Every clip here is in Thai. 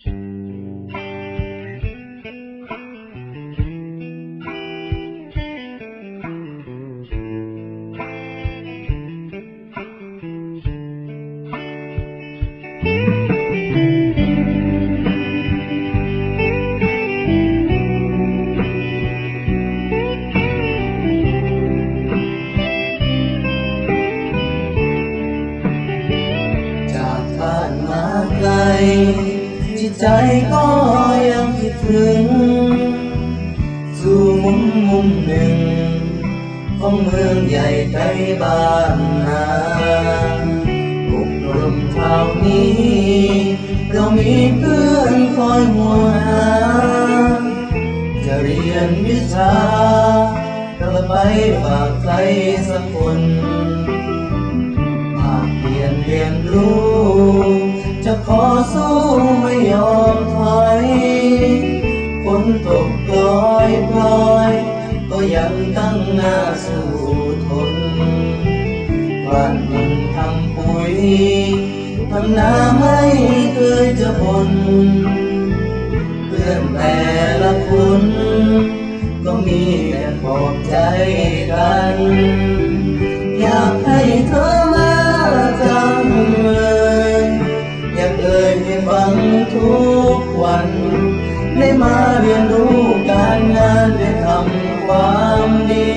จา ใจก็ยังคิดถึง สู่มุมมุมหนึ่ง ของเมืองใหญ่ใกล้บ้านนาอบรมครานี้ เรามีเพื่อนคอยหัวหาจะเรียนวิชาเราไปฝากใครสักคนหากเพียนเรียนรู้ ขอสู้ไม่ยอมถอยฝนตกปล่อยปล่อย ก็ยังตั้งหน้าสู้ทนวันมันทำปุ๋ยทำนาไม่เคยจะบนเพื่อนแต่ละคนก็มีแต่ปลอบใจกัน อยากให้เธอ กันได้มาเรียนรู้การงานได้ทำความดี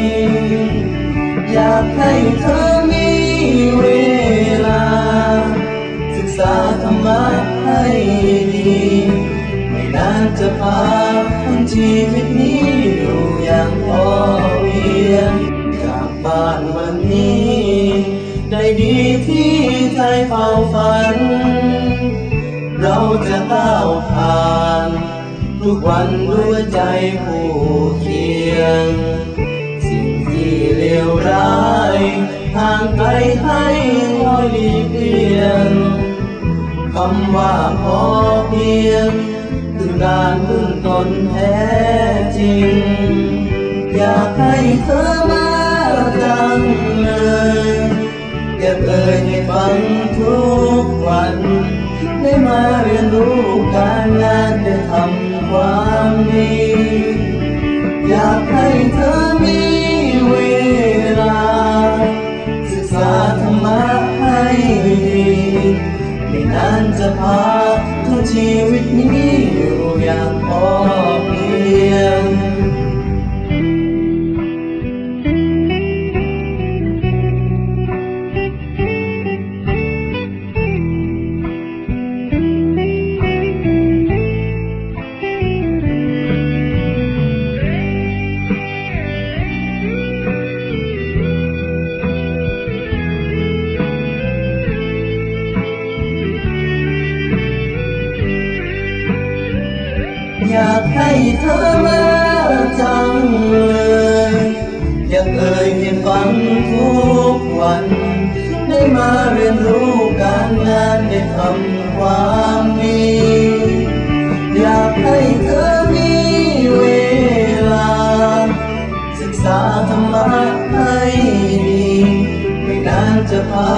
อยากให้เธอมีเวลา ศึกษาธรรมะให้ดี ไม่นานจะพาทั้งชีวิตนี้อยู่อย่างพอเพียงจากบ้านวันนี้ ได้ดีที่ใจเฝ้าฝัน เราจะก้าวผ่าน ทุกวันด้วยใจผู้เคียง สิ่งที่เลวร้ายห่างไกลให้คอยหลีกเลี่ยงคำว่าพอเพียง คือการพึ่งตนแท้จริง อยากให้เธอมาจังเลยอยาเอ่ยให้ฟังทุกวัน ได้มาเรียนรู้การงานได้ทำความดี อยากให้เธอมาจังเลยอยากเอ่ยให้ฟังทุกวัน ได้มาเรียนรู้การงานได้ทำความดีอยากให้เธอมีเวลา ศึกษาธรรมะให้ดี ไม่นานจะพา